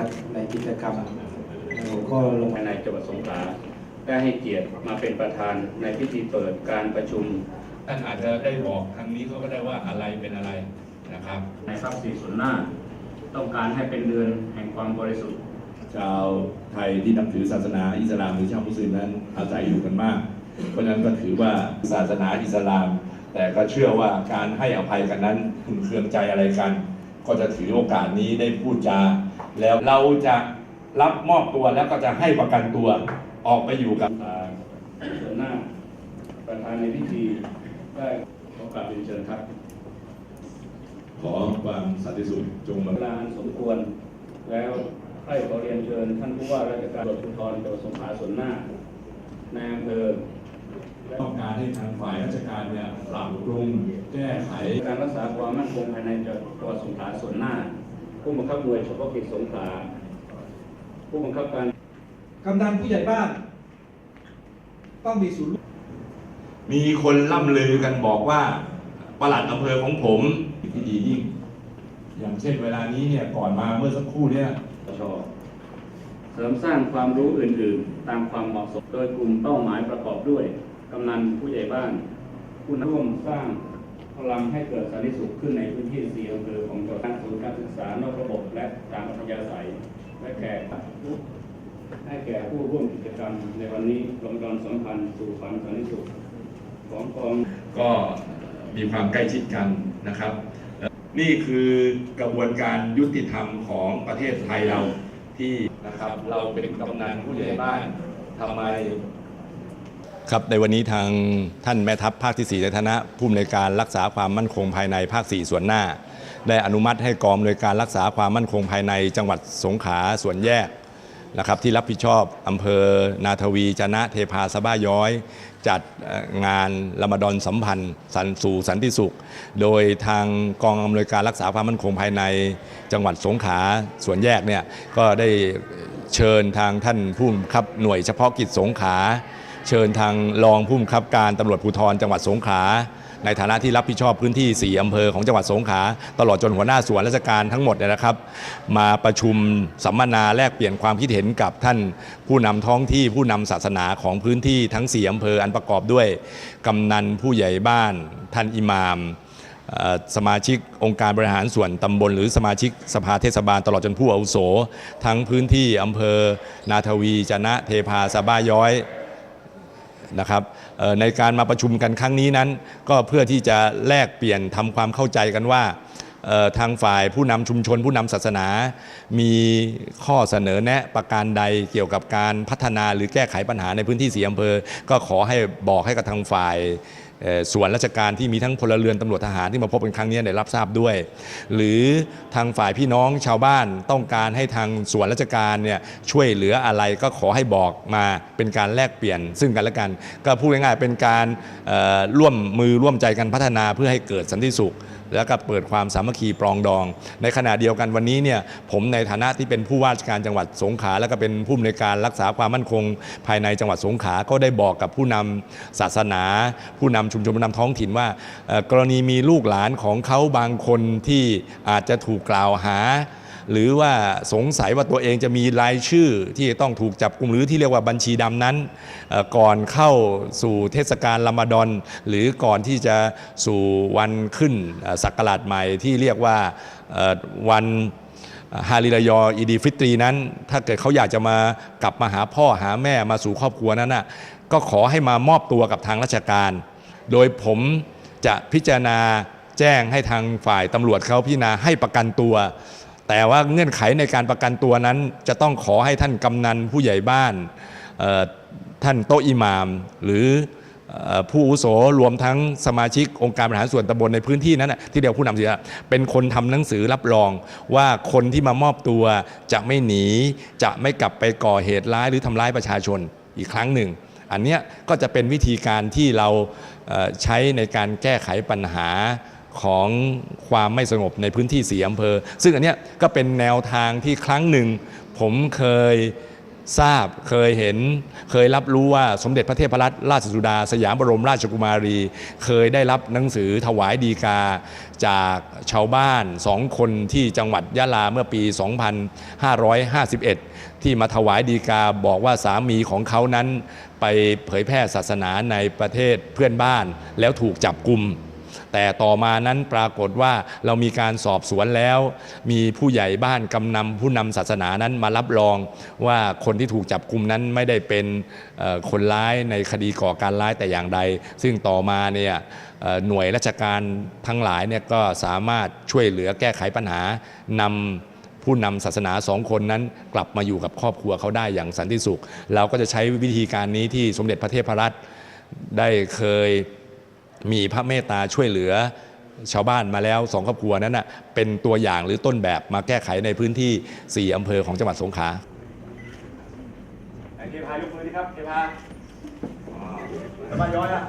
นะครับในกิจกรรมในหัวข้อลงภายในจังหวัดสงขลาได้ให้เกียรติมาเป็นประธานในพิธีเปิดการประชุมท่านอาจจะได้บอกทางนี้เขาก็ได้ว่าอะไรเป็นอะไรนะครับในทรัพย์สินส่วนหน้า ต้องการให้เป็นเดือนแห่งความบริสุทธิ์ ชาวไทยที่นับถือศาสนาอิสลามหรือชาวมุสลิมนั้นอาศัยอยู่กันมาก เพราะฉะนั้นก็ถือว่าศาสนาอิสลาม แต่ก็เชื่อว่าการให้อภัยกันนั้นคุณเคืองใจอะไรกัน ก็จะถือโอกาสนี้ได้พูดจา แล้วเราจะรับมอบตัวแล้วก็จะให้ประกันตัวออกไปอยู่กับอ่าส่วนหน้า ประธานในพิธีได้ขอกราบเรียนเชิญครับ ขอความสันติสุขจงมาเวลาอันสมควร แล้วให้ขอเรียนเชิญท่านผู้ว่าราชการตำรวจภูธรจังหวัดสงขลาส่วนหน้าในอำเภอ ต้องการให้ทางฝ่ายราชการเนี่ยปรับปรุงแก้ไข การรักษาความมั่นคงภายในจังหวัดสงขลาส่วนหน้า ผู้บังคับหน่วยเฉพาะกิจสงขลาผู้บังคับการกำนันผู้ใหญ่บ้าน ต้องมีศูนย์มีคนล่ำลือกันบอกว่าประหลัดอำเภอของผมที่ดียิ่ง อย่างเช่นเวลานี้เนี่ยก่อนมาเมื่อสักครู่เนี่ยช เสริมสร้างความรู้อื่นๆ ตามความเหมาะสมโดยกลุ่มเป้าหมายประกอบด้วย กำนันผู้ใหญ่บ้าน ผู้ร่วมสร้างพลังให้เกิดสันติสุขขึ้นในพื้นที่สี่อำเภอของจังหวัดศูนย์การศึกษานอกระบบ และตามอัธยาศัยและแก่ผู้ให้แก่ผู้ร่วมกิจกรรมในวันนี้ลงดอนสัมพันธ์สู่ฝันสันติสุขของกองก็มีความใกล้ชิดกันนะครับ นี่คือกระบวนการยุติธรรมของประเทศไทยเรา ที่นะครับเราเป็นกำนันผู้ใหญ่บ้านทำไมครับในวันนี้ทางท่านแม่ทัพภาคที่ 4 ในฐานะผู้อำนวยการรักษาความมั่นคงภายในภาค 4 ส่วนหน้า ได้อนุมัติให้กองอำนวยการรักษาความมั่นคงภายในจังหวัดสงขลาส่วนแยก นะครับที่รับผิดชอบอำเภอนาทวีจนะเทพาสะบ้าย้อย จัดงานรมฎอนสัมพันธ์สันสู่สันติสุข โดยทางกองอำนวยการรักษาความมั่นคงภายในจังหวัดสงขลาส่วนแยกเนี่ยก็ได้เชิญทางท่านผู้บังคับหน่วยเฉพาะกิจสงขลาเชิญทางรองผู้บังคับการตำรวจภูธรจังหวัดสงขลา ในฐานะที่รับผิดชอบพื้นที่ 4 อำเภอของจังหวัดสงขลาตลอดจนหัวหน้าส่วนราชการทั้งหมดเนี่ยนะครับ มาประชุมสัมมนาแลกเปลี่ยนความคิดเห็นกับท่านผู้นำท้องที่ผู้นำศาสนาของพื้นที่ทั้ง 4 อำเภออันประกอบด้วยกำนันผู้ใหญ่บ้าน ท่านอิหมามสมาชิกองค์การบริหารส่วนตำบล หรือสมาชิกสภาเทศบาลตลอดจนผู้อาวุโส ทั้งพื้นที่อำเภอ นาทวี จนะ เทพาสบ้าย้อย นะครับในการมาประชุมกันครั้งนี้นั้น ก็เพื่อที่จะแลกเปลี่ยนทำความเข้าใจกันว่าทางฝ่ายผู้นำชุมชนผู้นำศาสนา มีข้อเสนอแนะประการใดเกี่ยวกับการพัฒนาหรือแก้ไขปัญหาในพื้นที่สีอำเภอ ก็ขอให้บอกให้กับทางฝ่าย ส่วนราชการที่มีทั้งพลเรือนตำรวจทหารที่มาพบกันครั้งนี้ได้รับทราบด้วย หรือทางฝ่ายพี่น้องชาวบ้านต้องการให้ทางส่วนราชการเนี่ยช่วยเหลืออะไรก็ขอให้บอกมาเป็นการแลกเปลี่ยน ซึ่งกันและกัน ก็พูดง่ายๆเป็นการร่วมมือร่วมใจกันพัฒนาเพื่อให้เกิดสันติสุข แล้วก็เปิดความสามัคคีปรองดอง ในขณะเดียวกันวันนี้เนี่ยผมในฐานะที่เป็นผู้ว่าราชการจังหวัดสงขลาแล้วก็เป็นผู้อำนวยการรักษาความมั่นคง ภายในจังหวัดสงขลาก็ได้บอกกับผู้นำศาสนา ผู้นำชุมชนผู้นำท้องถิ่นว่า กรณีมีลูกหลานของเขาบางคนที่อาจจะถูกกล่าวหา หรือว่าสงสัยว่าตัวเองจะมีรายชื่อที่ต้องถูกจับกลุ่มหรือที่เรียกว่าบัญชีดำนั้น ก่อนเข้าสู่เทศกาลรอมฎอน หรือก่อนที่จะสู่วันขึ้นศักราชใหม่ที่เรียกว่าวันฮาริรายออีดีฟิตรีนั้น ถ้าเกิดเขาอยากจะมากลับมาหาพ่อหาแม่มาสู่ครอบครัวนั้นน่ะก็ขอให้มามอบตัวกับทางราชการ โดยผมจะพิจารณาแจ้งให้ทางฝ่ายตำรวจเขาพิจารณาให้ประกันตัว แต่ว่าเงื่อนไขในการประกันตัวนั้น จะต้องขอให้ท่านกำนันผู้ใหญ่บ้านท่านโตะอิหมาม หรืออผู้อุโสรวมทั้งสมาชิกองค์การบริหารส่วนตำบลในพื้นที่นั้นที่เรียวผู้นำเสียเป็นคนทำหนังสือรับรองว่าคนที่มามอบตัวจะไม่หนี จะไม่กลับไปก่อเหตุร้ายหรือทำร้ายประชาชนอีกครั้งหนึ่ง อันเนี้ยก็จะเป็นวิธีการที่เราใช้ในการแก้ไขปัญหา ของความไม่สงบในพื้นที่สีอำเภอ ซึ่งอันเนี้ยก็เป็นแนวทางที่ครั้งหนึ่ง ผมเคยทราบเคยเห็นเคยรับรู้ว่าสมเด็จพระเทพรัตนราชสุดา สยามบรมราชกุมารี เคยได้รับหนังสือถวายดีกา จากชาวบ้านสองคนที่จังหวัดยะลาเมื่อปี 2551 ที่มาถวายดีกาบอกว่าสามีของเขานั้น ไปเผยแพร่ศาสนาในประเทศเพื่อนบ้านแล้วถูกจับกลุ่ม แต่ต่อมานั้นปรากฏว่าเรามีการสอบสวนแล้ว มีผู้ใหญ่บ้านกำนำผู้นำศาสนานั้นมารับรองว่าคนที่ถูกจับกลุ่มนั้นไม่ได้เป็นคนร้ายในคดีก่อการร้ายแต่อย่างใด ซึ่งต่อมาเนี่ยหน่วยราชการทั้งหลายเนี่ยก็สามารถช่วยเหลือแก้ไขปัญหานำผู้นำศาสนาสองคนนั้นกลับมาอยู่กับครอบครัวเขาได้อย่างสันติสุข เราก็จะใช้วิธีการนี้ที่สมเด็จพระเทพรัตน์ได้เคย มีพระเมตตาช่วยเหลือชาวบ้านมาแล้วสองครอบครัวนั้นนะเป็นตัวอย่างหรือต้นแบบมาแก้ไขในพื้นที่ 4 อำเภอของจังหวัดสงขลาเทพายกมือดีครับเทพาสบายย้อยอะ